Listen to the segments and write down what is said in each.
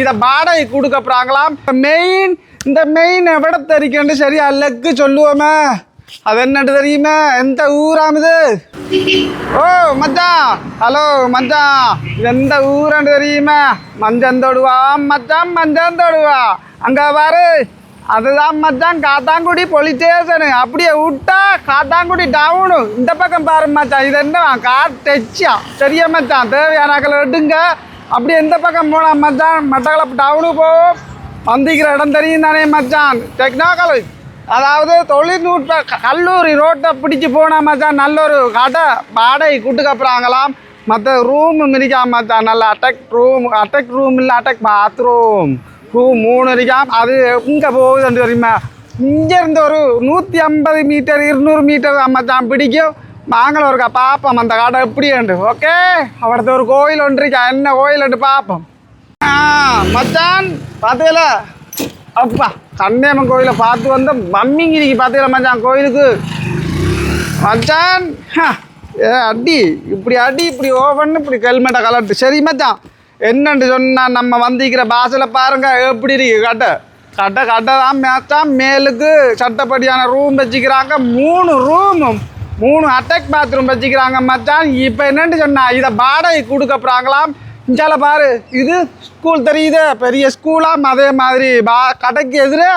இதை வாடகை கொடுக்க போறாங்களாம். மெயின் இந்த மெயின் எവിടെ தெரிக்கண்டு சரியா? லெக்கு சொல்லுவோமே. அது என்னட்டு தெரியுமே? எந்த ஊராம் இது? ஓ மச்சான். ஹலோ மச்சான். இது எந்த ஊரான்னு தெரியுமே? மஞ்சன் தொடுவா மச்சான் மஞ்சந்தோடுவா அங்கே பாரு. அதுதான் மச்சான் காத்தாங்குடி போலீஸ் ஸ்டேஷனு அப்படியே விட்டா காத்தாங்குடி டவுனு இந்த பக்கம் பாரு மச்சான். இது என்ன காட்டச்சியா? சரியா மச்சான்? தேவையான எடுங்க. அப்படி எந்த பக்கம் போனால் மச்சான். மட்டக்களப்பு டவுனு போவோம் வந்திக்கிற இடம் தெரியும் தானே மச்சான். டெக்னா காலேஜ் அதாவது தொழில்நுட்ப கல்லூரி ரோட்டை பிடிச்சி போனா மச்சான் நல்ல ஒரு கடை வாடகை கூட்டுக்கப்புறாங்களாம் மற்ற ரூம் மிதிக்காம மச்சான் நல்ல அட்டாக் ரூம் அட்டாக் ரூம் இல்லை அட்டாக் பாத்ரூம் ரூம் மூணு இருக்காம் அது இங்கே போகுதுன்னு தெரியுமா? இங்கேருந்து ஒரு நூற்றி ஐம்பது மீட்டர் இருநூறு மீட்டர் தான் மச்சான் பிடிக்கும். நாங்களும் இருக்கா பார்ப்போம் அந்த கடை எப்படி உண்டு ஓகே அவடத்த ஒரு கோயில் ஒன்று இருக்கா? என்ன கோயில் பார்ப்போம் ஆ மச்சான் பார்த்தீங்கள அப்பா கண்ணியம்மன் கோயிலை பார்த்து வந்த மம்மிங்கிரிக்கு பார்த்தீங்களா மச்சான் கோயிலுக்கு? மச்சான் ஹ, ஏ அடி இப்படி அடி இப்படி ஓவன் இப்படி ஹெல்மெட்டை கலட்டு. சரி மச்சான் என்னன்னு சொன்னால் நம்ம வந்திக்கிற பாசையில் பாருங்க எப்படி இருக்கு கட்டை கட்டை கட்டை தான் மேச்சான் மேலுக்கு சட்டப்படியான ரூம் வச்சுக்கிறாங்க மூணு ரூமும் மூணு அட்டாக் பாத்ரூம் வச்சுக்கிறாங்க மச்சான். இப்போ என்னென்னு சொன்னால் இதை வாடகை கொடுக்க போகிறாங்களாம் இஞ்சால பாரு இது ஸ்கூல் தெரியுது பெரிய ஸ்கூலாம் அதே மாதிரி பா கடைக்கு எதிரே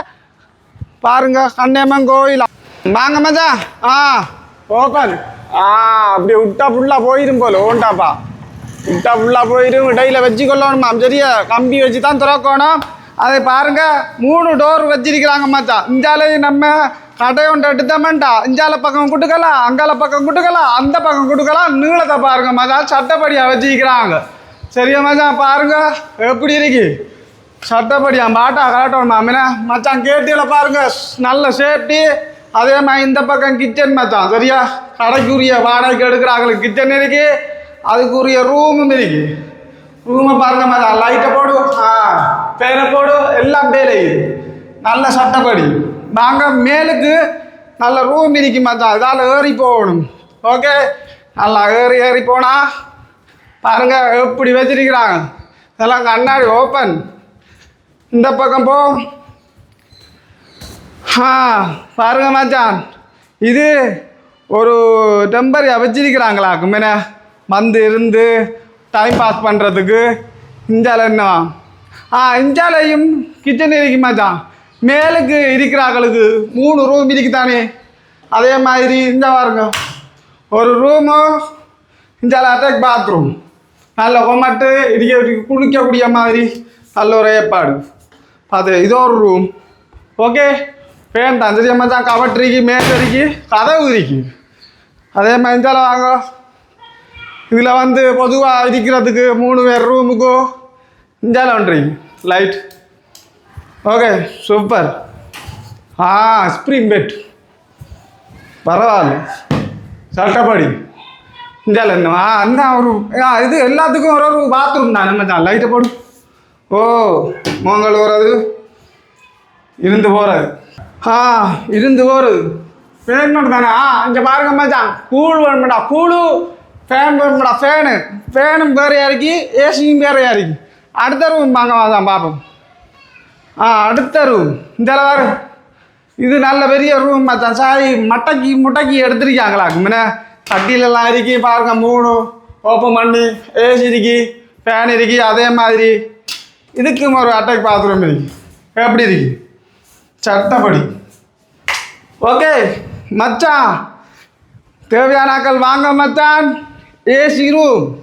பாருங்க கண்ணியம்மன் கோயில். வாங்க மச்சான். ஆ ஓப்பன் ஆ அப்படி விட்டா ஃபுல்லாக போயிடும் போல ஓண்டாப்பா. விட்டா ஃபுல்லாக போயிடும் இடையில வச்சு கொள்ளணுமா சரியா கம்பி வச்சு தான் திறக்கணும். அதை பாருங்க மூணு டோர் வச்சிருக்கிறாங்க மச்சான். இந்தாலே நம்ம கடை ஒன்று எடுத்தோம்டா இஞ்சால பக்கம் கொடுக்கலாம் அங்கால பக்கம் கொடுக்கலாம் அந்த பக்கம் கொடுக்கலாம் நீளத்தை பாருங்க மச்சான் சட்டப்படியாக வச்சிருக்கிறாங்க. சரியா மச்சான் பாருங்க. எப்படி இருக்கு? சட்டப்படியா. பாட்டா காட்டணும் மாமினா. மச்சான் கேட்டியில பாருங்க. நல்ல சேஃப்டி அதே மாதிரி இந்த பக்கம் கிச்சன் மச்சான். சரியா? கடைக்குரிய வாடகைக்கு எடுக்கிறாங்களுக்கு கிச்சன் இருக்கு. அதுக்குரிய ரூமும் இருக்கு. ரூமை பாருங்க மச்சான் லைட்டை போடு. ஆ பேரை போடு. எல்லாம் பேர் நல்ல சட்டப்படி. நாங்கள் மேலுக்கு நல்ல ரூம் இருக்கும் மச்சான். இதால் ஏறி போகணும். ஓகே நல்லா ஏறி ஏறி போனா பாருங்க எப்படி வச்சிருக்கிறாங்க. இதெல்லாம் கண்ணாடி ஓப்பன் இந்த பக்கம் போ. ஆ பாருங்க மச்சான். இது ஒரு டெம்பரி வச்சிருக்கிறாங்களா? கும்பின வந்து இருந்து டைம் பாஸ் பண்ணுறதுக்கு இஞ்சால என்ன ஆ இஞ்சாலையும் கிச்சன் இருக்கு மச்சான். மேலுக்கு இருக்கிறாங்களுக்கு மூணு ரூம் இருக்குதானே அதே மாதிரி இந்த பாருங்க. ஒரு ரூமு இந்த அட்டாக் பாத்ரூம் நல்ல கொமட்டு இடிக்க குளிக்கக்கூடிய மாதிரி நல்ல ஒரு ஏற்பாடு. அது இது ஒரு ரூம் ஓகே வேண்டாம் தான் சரியா மச்சான் கவட் இருக்கு மேட் இருக்கு கதவு இருக்கு. அதே மாதிரி இந்தால வாங்க. இதில் வந்து பொதுவாக இருக்கிறதுக்கு மூணு பேர் ரூமுக்கும் இந்தால ஒன்றிங்க லைட் ஓகே சூப்பர் ஆ ஸ்ப்ரிங் பெட் பரவாயில்ல சட்டப்படி இந்தியாவில் என்ன ஆ அந்த ஒரு ஆ இது எல்லாத்துக்கும் ஒரு ஒரு பாத்ரூம் தான் நம்ம தான் லைட்டை போடும் ஓ மோங்கல் போகிறது இருந்து போகிறது ஆ இருந்து போகிறது ஃபேன் தானே ஆ இங்கே பாருங்க மச்சான் கூழ் வேணுமாடா கூழு ஃபேன் வேணுமாடா ஃபேனு ஃபேனும் வேறையா இருக்கு ஏசியும் வேறையா இருக்கு அடுத்த ரூம் வாங்க தான் பார்ப்போம் ஆ அடுத்த ரூம் இந்த பாரு. இது நல்ல பெரிய ரூம் மச்சான் சாரி மட்டக்கி முட்டக்கி எடுத்துருக்காங்களா? முன்ன கட்டிலெல்லாம் இருக்கு பாருங்க மூணு. ஓப்பன் பண்ணி. ஏசி இருக்கு ஃபேன் இருக்கு அதே மாதிரி. இதுக்கும் ஒரு அட்டாக் பாத்ரூம் இருக்கு. எப்படி இருக்கு? சட்டப்படி. ஓகே மச்சான் தேவையானாக்கள் வாங்க மச்சான். ஏசி ரூம்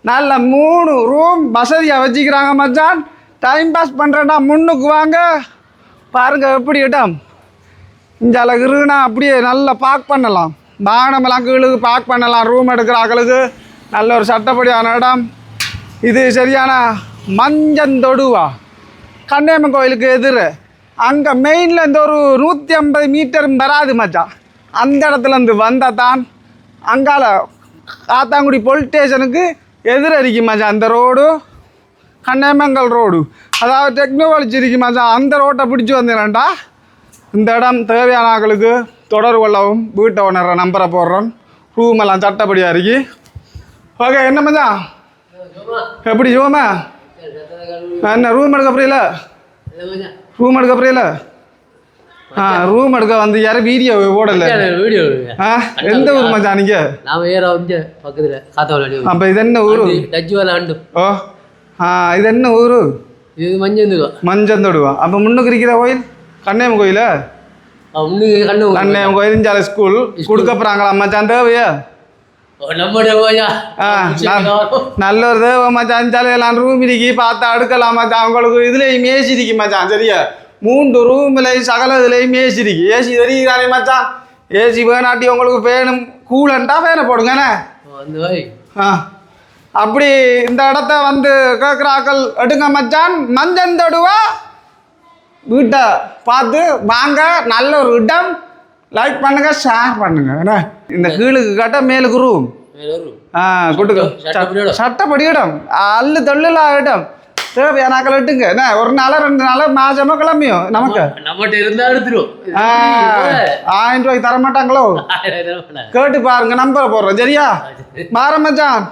நல்ல மூணு ரூம் வசதியாக வச்சுக்கிறாங்க மச்சான். டைம் பாஸ் பண்ணுறேன்னா முன்னுக்கு வாங்க. பாருங்க எப்படி இடம். இந்த அழகுனா அப்படியே நல்லா பார்க் பண்ணலாம். வாகனமெல்லாம் கீழே பார்க் பண்ணலாம். ரூம் எடுக்கிற ஆக்களுக்கு நல்ல ஒரு சட்டப்படியான இடம். இது சரியான மஞ்சந்தொடுவா கண்ணியம்மன் கோயிலுக்கு எதிர். அங்கே மெயினில் இந்த ஒரு நூற்றி ஐம்பது மீட்டரும் வராது மச்சான். அந்த இடத்துலேருந்து வந்தால் தான் அங்கால காத்தாங்குடி போலீஸ் ஸ்டேஷனுக்கு எதிர மச்சான். அந்த ரோடு கண்ணியம்மங்கல் ரோடு. அதாவது டெக்னாலஜி இருக்கு மச்சான். அந்த ரோட்டை பிடிச்சி வந்தேன்டா இந்த இடம் தேவையான ஆட்களுக்கு தொடர்பு கொள்ளவும் வீட்டை ஓனர நம்பரை போடுறோம். ரூம் எல்லாம் சட்டப்படியாக இருக்கு. ஓகே என்ன மச்சான்? எப்படி சிவமா என்ன ரூம் எடுக்க புரியல? ரூம் எடுக்க புரியல? ஆ ரூம் எடுக்க வந்து யாரும் வீடியோ ஓடல? வீடியோ ஆ எந்த ஊர் மச்சான் நீங்க? நாம ஏற வந்து பக்கத்துல காத்தவள அப்ப இது என்ன ஊரு? டச் வேலை ஆண்டு. ஓ இது என்ன ஊரு இது மஞ்சள் இருந்துக்கோ மஞ்சந்தொடுவா அப்ப முன்னுக்கு இருக்கிற கோயில் கண்ணியம் கோயில கண்ணியம் கோயில் இஞ்சால ஸ்கூல் கொடுக்க போறாங்களா மச்சான் தேவையா நல்ல ஒரு தேவை மச்சான் எல்லாம் ரூம் இருக்கு பார்த்தா அடுக்கலாம் மச்சான் உங்களுக்கு இதுலயும் ஏசி இருக்கு மச்சான் சரியா மூன்று ரூம்லையும் சகல இதுலயும் ஏசி இருக்கு ஏசி தெரியுதானே மச்சான் ஏசி வேணாட்டி உங்களுக்கு வேணும் கூலண்டா வேணை போடுங்கண்ணே ஆ அப்படி இந்த இடத்த வந்து கேட்குறாக்கள் எடுங்க மச்சான் மஞ்சந்தொடுவா வீட்டை பார்த்து வாங்க நல்ல ஒரு இடம். லைக் பண்ணுங்க ஷேர் பண்ணுங்க. என்ன? இந்த கீழுக்கு கட்ட மேலுக்கு ரூம் ஆ கொடுக்க சட்டப்படி இடம். அல்லு தொழிலா இடம். தேவையானாக்கள் இட்டுங்க என்ன? ஒரு நாளா ரெண்டு நாளா மாசமா கிளம்பியும் நமக்கு. நம்மகிட்ட இருந்தா எடுத்துரும் ஆ, ஆயிரம் ரூபாய்க்கு தர மாட்டாங்களோ கேட்டு பாருங்க நம்பர் போடுறோம். சரியா? பாரு மச்சான்.